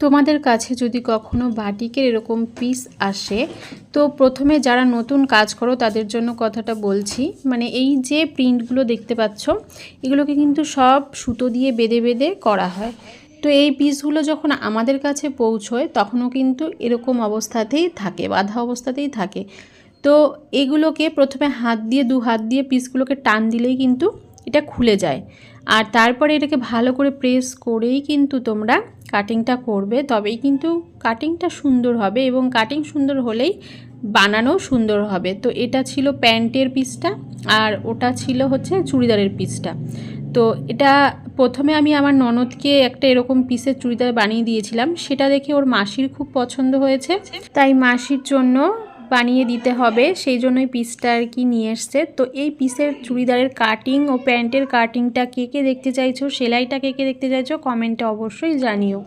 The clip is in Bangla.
তোমাদের কাছে যদি কখনো বাটিকের এরকম পিস আসে, তো প্রথমে যারা নতুন কাজ করো, তাদের জন্য কথাটা বলছি। মানে এই যে প্রিন্টগুলো দেখতে পাচ্ছ, এগুলোকে কিন্তু সব সুতো দিয়ে বেঁধে বেঁধে করা হয়। তো এই পিসগুলো যখন আমাদের কাছে পৌঁছয়, তখনও কিন্তু এরকম অবস্থাতেই থাকে, বাধা অবস্থাতেই থাকে। তো এগুলোকে প্রথমে হাত দিয়ে, দু হাত দিয়ে পিসগুলোকে টান দিলেই কিন্তু এটা খুলে যায়। আর তারপরে এটাকে ভালো করে প্রেস করেই কিন্তু তোমরা কাটিংটা করবে, তবেই কিন্তু কাটিংটা সুন্দর হবে এবং কাটিং সুন্দর হলেই বানানো সুন্দর হবে। তো এটা ছিল প্যান্টের পিসটা আর ওটা ছিল হচ্ছে চুড়িদারের পিসটা তো এটা প্রথমে আমি আমার ননদকে একটা এরকম পিসের চুড়িদার বানিয়ে দিয়েছিলাম। সেটা দেখে ওর মাসির খুব পছন্দ হয়েছে। তাই মাসির জন্য বানিয়ে দিতে হবে, সেই জন্যই পিসটা আর কি নিয়ে এসছে। তো এই পিসের চুড়িদারের কাটিং ও প্যান্টের কাটিংটা কে কে দেখতে চাইছো, সেলাইটা কে কে দেখতে চাইছো কমেন্টে অবশ্যই জানিও।